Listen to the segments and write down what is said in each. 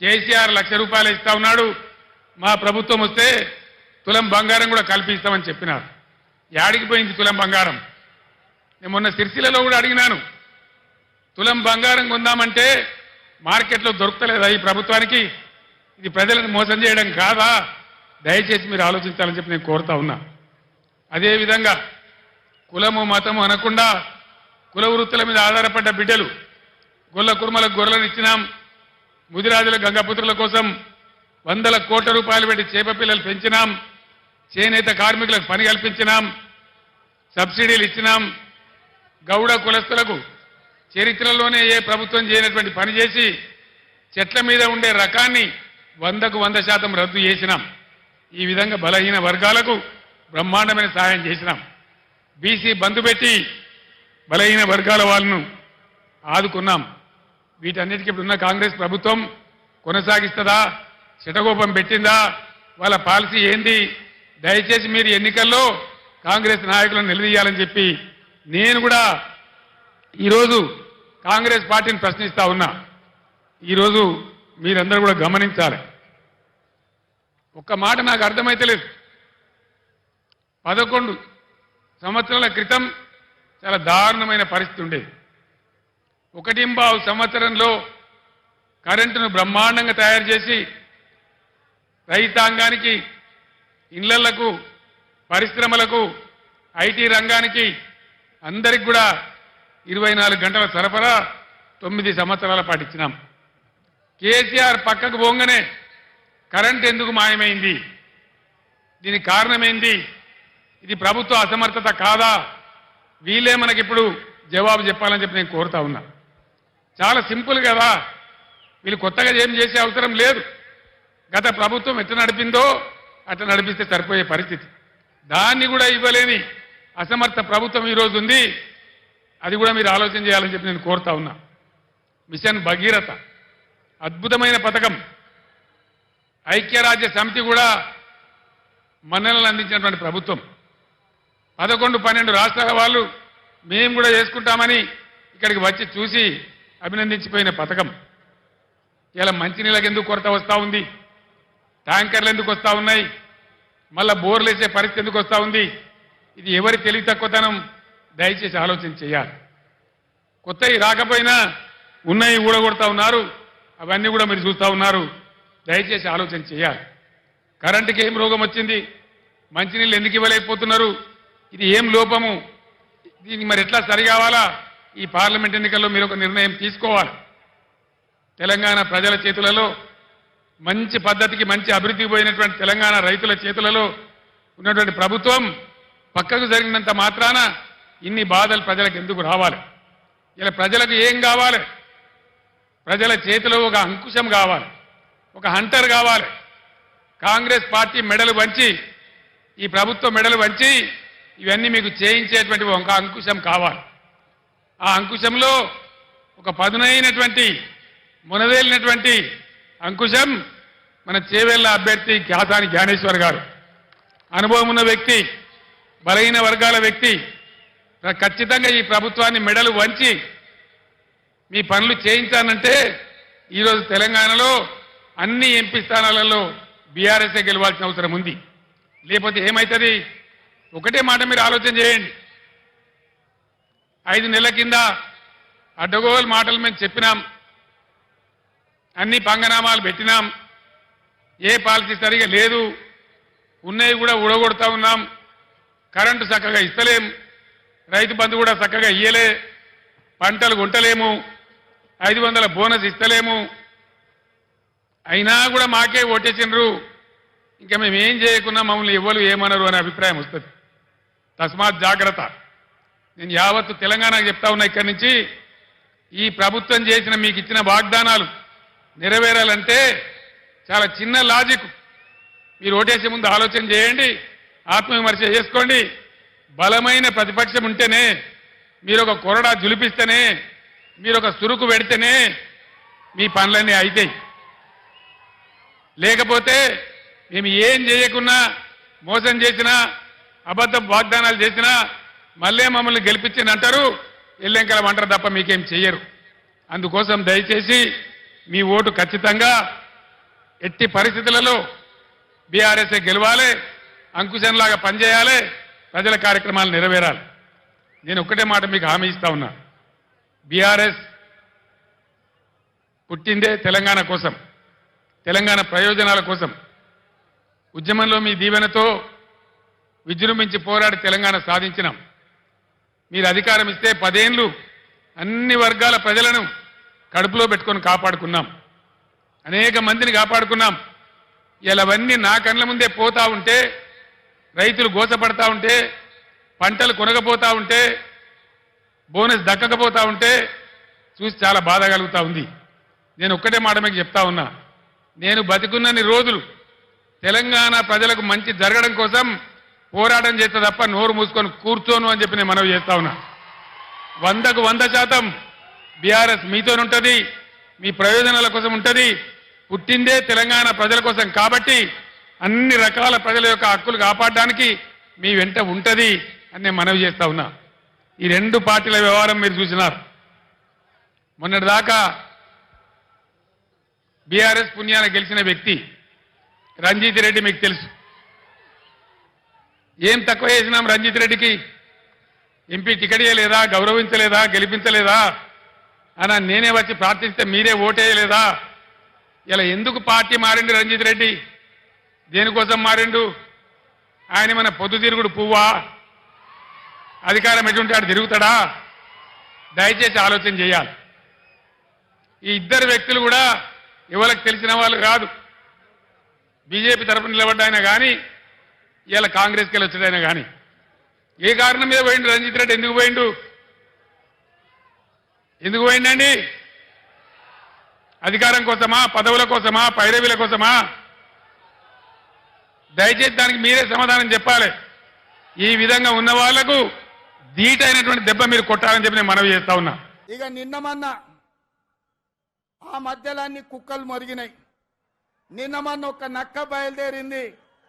కేసీఆర్ లక్ష రూపాయలు ఇస్తా ఉన్నాడు. మా ప్రభుత్వం వస్తే తులం బంగారం కూడా కల్పిస్తామని చెప్పినారు. యాడికి పోయింది తులం బంగారం? నేను మొన్న సిరిసిల్లలో కూడా అడిగినాను. తులం బంగారం కొందామంటే మార్కెట్లో దొరకలేదా ఈ ప్రభుత్వానికి? ఇది ప్రజలను మోసం చేయడం కాదా? దయచేసి మీరు ఆలోచించాలని చెప్పి నేను కోరుతా ఉన్నా. అదేవిధంగా కులము మతము అనకుండా కుల వృత్తుల మీద ఆధారపడ్డ బిడ్డలు గొల్ల కుర్మలకు గొర్రెలను ఇచ్చినాం. ముదిరాజుల గంగపుత్రుల కోసం వందల కోట్ల రూపాయలు పెట్టి చేప పిల్లలు పెంచినాం చేనేత కార్మికులకు పని కల్పించినాం సబ్సిడీలు ఇచ్చినాం. గౌడ కులస్తులకు చరిత్రలోనే ఏ ప్రభుత్వం చేయనటువంటి పని చేసి చెట్ల మీద ఉండే రకాన్ని వందకు వంద శాతం రద్దు చేసినాం. ఈ విధంగా బలహీన వర్గాలకు బ్రహ్మాండమైన సహాయం చేసినాం. బీసీ బంధు పెట్టి బలహీన వర్గాల వాళ్ళను ఆదుకున్నాం. వీటన్నిటికీ ఇప్పుడున్న కాంగ్రెస్ ప్రభుత్వం కొనసాగిస్తుందా? చిటగోపం పెట్టిందా? వాళ్ళ పాలసీ ఏంది? దయచేసి మీరు ఎన్నికల్లో కాంగ్రెస్ నాయకులను నిలదీయాలని చెప్పి నేను కూడా ఈరోజు కాంగ్రెస్ పార్టీని ప్రశ్నిస్తా ఉన్నా. ఈరోజు మీరందరూ కూడా గమనించాలి. ఒక్క మాట నాకు అర్థమైతలేదు పదకొండు సంవత్సరాల క్రితం చాలా దారుణమైన పరిస్థితి ఉండేది. ఒకటింబావు సంవత్సరంలో కరెంటును బ్రహ్మాండంగా తయారు చేసి రైతాంగానికి ఇళ్ళకు పరిశ్రమలకు ఐటీ రంగానికి అందరికి కూడా ఇరవై నాలుగు గంటల సరఫరా తొమ్మిది సంవత్సరాల పాటు ఇచ్చినాం. కేసీఆర్ పక్కకు పోగానే కరెంట్ ఎందుకు మాయమైంది? దీనికి కారణమేంది? ఇది ప్రభుత్వ అసమర్థత కాదా? వీలే మనకిప్పుడు జవాబు చెప్పాలని చెప్పి నేను కోరుతా ఉన్నా. చాలా సింపుల్ కదా. వీళ్ళు కొత్తగా ఏం చేసే అవసరం లేదు. గత ప్రభుత్వం ఎట్లా నడిపిందో అట్లా నడిపిస్తే సరిపోయే పరిస్థితి. దాన్ని కూడా ఇవ్వలేని అసమర్థ ప్రభుత్వం ఈరోజు ఉంది. అది కూడా మీరు ఆలోచన చేయాలని చెప్పి నేను కోరుతా ఉన్నా. మిషన్ భగీరథ. అద్భుతమైన పథకం. ఐక్యరాజ్య సమితి కూడా మన్ననలు అందించినటువంటి ప్రభుత్వం. పదకొండు పన్నెండు రాష్ట్రాల వాళ్ళు మేము కూడా చేసుకుంటామని ఇక్కడికి వచ్చి చూసి అభినందించిపోయిన పథకం. ఇలా మంచినీళ్ళకి ఎందుకు కొరత వస్తూ ఉంది? ట్యాంకర్లు ఎందుకు వస్తూ ఉన్నాయి? మళ్ళా బోర్లు వేసే పరిస్థితి ఎందుకు వస్తూ ఉంది? ఇది ఎవరి తెలివి తక్కువతనం? దయచేసి ఆలోచన చేయాలి. కొత్తవి రాకపోయినా ఉన్నాయి ఊడగొడతా ఉన్నారు. అవన్నీ కూడా మీరు చూస్తూ ఉన్నారు. దయచేసి ఆలోచన చేయాలి. కరెంటుకి ఏం రోగం వచ్చింది? మంచినీళ్ళు ఎందుకు ఇవ్వలేకపోతున్నారు? ఇది ఏం లోపము? దీనికి మరి ఎట్లా సరిగావాలా ఈ పార్లమెంట్ ఎన్నికల్లో మీరు ఒక నిర్ణయం తీసుకోవాలి. తెలంగాణ ప్రజల చేతులలో మంచి పద్ధతికి మంచి అభివృద్ధి పోయినటువంటి తెలంగాణ రైతుల చేతులలో ఉన్నటువంటి ప్రభుత్వం పక్కకు జరిగినంత మాత్రాన ఇన్ని బాధలు ప్రజలకు ఎందుకు రావాలి? ఇలా ప్రజలకు ఏం కావాలి? ప్రజల చేతిలో ఒక అంకుశం కావాలి ఒక హంటర్ కావాలి. కాంగ్రెస్ పార్టీ మెడలు వంచి ఈ ప్రభుత్వ మెడలు వంచి ఇవన్నీ మీకు చేయించేటువంటి ఒక అంకుశం కావాలి. ఆ అంకుశంలో ఒక పదునైనటువంటి మునవేలినటువంటి అంకుశం మన చేవేళ్ళ అభ్యర్థి ఖ్యాతాని జ్ఞానేశ్వర్ గారు. అనుభవం ఉన్న వ్యక్తి బలహీన వర్గాల వ్యక్తి ఖచ్చితంగా ఈ ప్రభుత్వాన్ని మెడలు వంచి మీ పనులు చేయించానంటే ఈరోజు తెలంగాణలో అన్ని ఎంపీ స్థానాలలో బీఆర్ఎస్ఏ గెలవాల్సిన అవసరం ఉంది. లేకపోతే ఏమవుతుంది ఒకటే మాట మీరు ఆలోచన చేయండి. ఐదు నెలల కింద అడ్డగోలు మాటలు మేము చెప్పినాం. అన్ని పంగనామాలు పెట్టినాం. ఏ పాలసీ సరిగా లేదు. ఉన్నవి కూడా ఊడగొడతా ఉన్నాం. కరెంటు చక్కగా ఇస్తలేం. రైతు బంధు కూడా చక్కగా ఇయ్యలే. పంటలు కొంటలేము. ఐదు వందల బోనస్ ఇస్తలేము. అయినా కూడా మాకే ఓటేసినరు ఇంకా మేము ఏం చేయకున్నా మమ్మల్ని ఎవ్వరు ఏమనరు అనే అభిప్రాయం వస్తుంది. తస్మాత్ జాగ్రత్త. నేను యావత్తు తెలంగాణకు చెప్తా ఉన్నా ఇక్కడి నుంచి ఈ ప్రభుత్వం చేసిన మీకు ఇచ్చిన వాగ్దానాలు నెరవేరాలంటే చాలా చిన్న లాజిక్. మీరు ఓటేసే ముందు ఆలోచన చేయండి ఆత్మవిమర్శ చేసుకోండి. బలమైన ప్రతిపక్షం ఉంటేనే మీరు ఒక కొరడా జులిపిస్తేనే మీరు ఒక సురుకు పెడితేనే మీ పనులన్నీ అవుతాయి లేకపోతే మేము ఏం చేయకున్నా మోసం చేసినా అబద్ధ వాగ్దానాలు చేసినా మళ్ళీ మమ్మల్ని గెలిపించింది అంటారు. ఎల్లెంకలం అంటారు తప్ప మీకేం చెయ్యరు. అందుకోసం దయచేసి మీ ఓటు ఖచ్చితంగా ఎట్టి పరిస్థితులలో బీఆర్ఎస్ఏ గెలవాలి అంకుశంలాగా పనిచేయాలి ప్రజల కార్యక్రమాలు నెరవేరాలి. నేను ఒక్కటే మాట మీకు హామీ ఇస్తా ఉన్నా. బీఆర్ఎస్ పుట్టిందే తెలంగాణ కోసం తెలంగాణ ప్రయోజనాల కోసం. ఉద్యమంలో మీ దీవెనతో విజృంభించి పోరాడి తెలంగాణ సాధించినాం. మీరు అధికారం ఇస్తే పదేండ్లు అన్ని వర్గాల ప్రజలను కడుపులో పెట్టుకొని కాపాడుకున్నాం. అనేక మందిని కాపాడుకున్నాం. ఇలావన్నీ నా కళ్ళ ముందే పోతా ఉంటే రైతులు గోసపడతా ఉంటే పంటలు కొనకపోతా ఉంటే బోనస్ దక్కకపోతా ఉంటే చూసి చాలా బాధ కలుగుతూ ఉంది. నేను ఒక్కటే మాట మీకు చెప్తా ఉన్నా. నేను బతికున్నన్ని రోజులు తెలంగాణ ప్రజలకు మంచి జరగడం కోసం పోరాటం చేస్తే తప్ప నోరు మూసుకొని కూర్చోను అని చెప్పి నేను మనవి చేస్తా ఉన్నా. వందకు వంద శాతం బీఆర్ఎస్ మీతోనుంటది మీ ప్రయోజనాల కోసం ఉంటది పుట్టిందే తెలంగాణ ప్రజల కోసం కాబట్టి అన్ని రకాల ప్రజల యొక్క హక్కులు కాపాడడానికి మీ వెంట ఉంటది అని నేను మనవి చేస్తా ఉన్నా. ఈ రెండు పార్టీల వ్యవహారం మీరు చూసినారు. మొన్నటిదాకా బీఆర్ఎస్ పుణ్యాన గెలిచిన వ్యక్తి రంజిత్ రెడ్డి మీకు తెలుసు. ఏం తక్కువ చేసినాం రంజిత్ రెడ్డికి? ఎంపీ టికెట్ ఇవ్వలేదా గౌరవించలేదా? గెలిపించలేదా? అని నేనే వచ్చి ప్రార్థిస్తే మీరే ఓటేయలేదా? ఇలా ఎందుకు పార్టీ మారిండు రంజిత్ రెడ్డి? దేనికోసం మారిండు? ఆయన మన పొద్దుతిరుగుడు పువ్వా? అధికారం ఎటువంటి ఆడు తిరుగుతాడా? దయచేసి ఆలోచన చేయాలి. ఈ ఇద్దరు వ్యక్తులు కూడా ఎవరికి తెలిసిన వాళ్ళు కాదు. బీజేపీ తరఫున నిలబడ్డాయినా కానీ ఇలా కాంగ్రెస్కి వెళ్ళి కానీ. ఏ కారణం మీద పోయిండు? రంజిత్ రెడ్డి ఎందుకు పోయిండు? ఎందుకు పోయిండండి? అధికారం కోసమా? పదవుల కోసమా? పైరవీల కోసమా? దయచేసి దానికి మీరే సమాధానం చెప్పాలి. ఈ విధంగా ఉన్న వాళ్ళకు దీటైనటువంటి దెబ్బ మీరు కొట్టాలని చెప్పి నేను మనవి చేస్తా ఉన్నా. ఇక నిన్న మొన్న ఆ మధ్యలో అన్ని కుక్కలు మొరిగినాయి. నిన్న మొన్న ఒక నక్క బయలుదేరింది.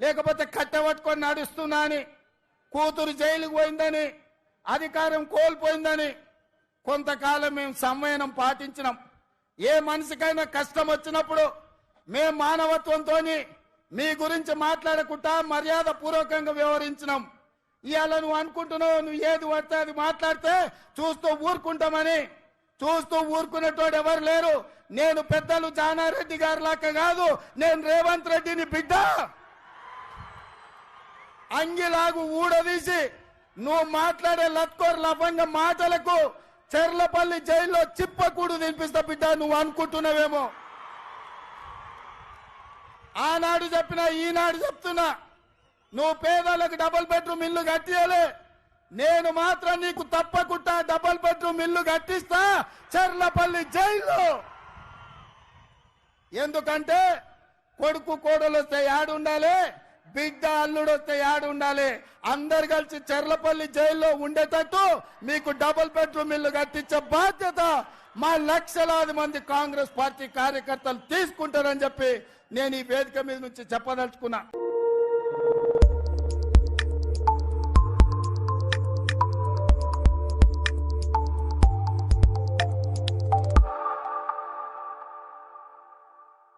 లేకపోతే కట్టె పట్టుకొని నడుస్తున్నా అని కూతురు జైలుకు పోయిందని అధికారం కోల్పోయిందని కొంతకాలం మేము సంవయనం పాటించినాం. ఏ మనిషికైనా కష్టం వచ్చినప్పుడు మేము మానవత్వంతో మీ గురించి మాట్లాడకుండా మర్యాద పూర్వకంగా వ్యవహరించినాం. ఇవాళ నువ్వు అనుకుంటున్నావు నువ్వు ఏది పడితే అది మాట్లాడితే చూస్తూ ఊరుకుంటామని. చూస్తూ ఊరుకునేటోడు ఎవరు లేరు. నేను పెద్దలు జానారెడ్డి గారి లాక్క కాదు నేను రేవంత్ రెడ్డిని బిడ్డ. అంగిలాగు ఊడదీసి నువ్వు మాట్లాడే లత్కోర్ లభంగ మాటలకు చెర్లపల్లి జైల్లో చిప్పకూడు తినిపిస్తా బిడ్డ నువ్వు అనుకుంటున్నావేమో. ఆనాడు చెప్పినా ఈనాడు చెప్తున్నా. నువ్వు పేదలకు డబుల్ బెడ్రూమ్ ఇల్లు కట్టియలే. నేను మాత్రం నీకు తప్పకుండా డబుల్ బెడ్రూమ్ ఇల్లు కట్టిస్తా చెర్లపల్లి జైల్లో. ఎందుకంటే కొడుకు కోడలు వస్తే ఆడుండాలి బిడ్డ అల్లుడు వస్తే యాడు ఉండాలి. అందరు కలిసి చెర్లపల్లి జైల్లో ఉండేటట్టు మీకు డబుల్ బెడ్రూమ్ ఇల్లు కట్టించే బాధ్యత మా లక్షలాది మంది కాంగ్రెస్ పార్టీ కార్యకర్తలు తీసుకుంటారని చెప్పి నేను ఈ వేదిక మీద నుంచి చెప్పదలుచుకున్నా.